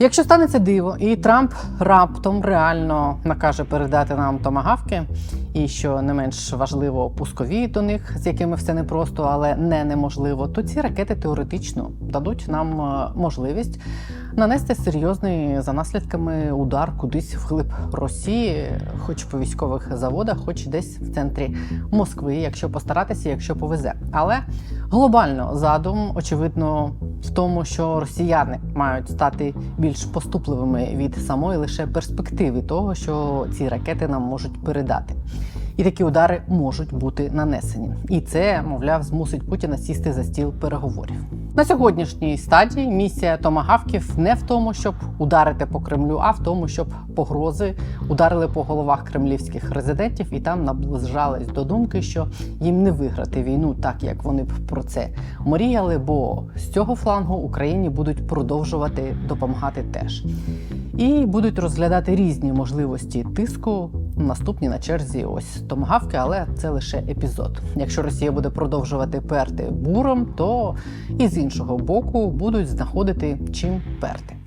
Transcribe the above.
Якщо станеться диво, і Трамп раптом реально накаже передати нам томагавки, і що не менш важливо, пускові до них, з якими все непросто, але не неможливо, то ці ракети теоретично дадуть нам е, можливість нанести серйозний за наслідками удар кудись вглиб Росії, хоч по військових заводах, хоч десь в центрі Москви, якщо постаратися, якщо повезе. Але глобально задум, очевидно, в тому, що росіяни мають стати більш поступливими від самої лише перспективи того, що ці ракети нам можуть передати. І такі удари можуть бути нанесені. І це, мовляв, змусить Путіна сісти за стіл переговорів. На сьогоднішній стадії місія томагавків не в тому, щоб ударити по Кремлю, а в тому, щоб погрози ударили по головах кремлівських резидентів і там наближались до думки, що їм не виграти війну так, як вони б про це мріяли. Бо з цього флангу Україні будуть продовжувати допомагати теж. І будуть розглядати різні можливості тиску. Наступні на черзі ось томагавки, але це лише епізод. Якщо Росія буде продовжувати перти буром, то і з іншого боку будуть знаходити чим перти.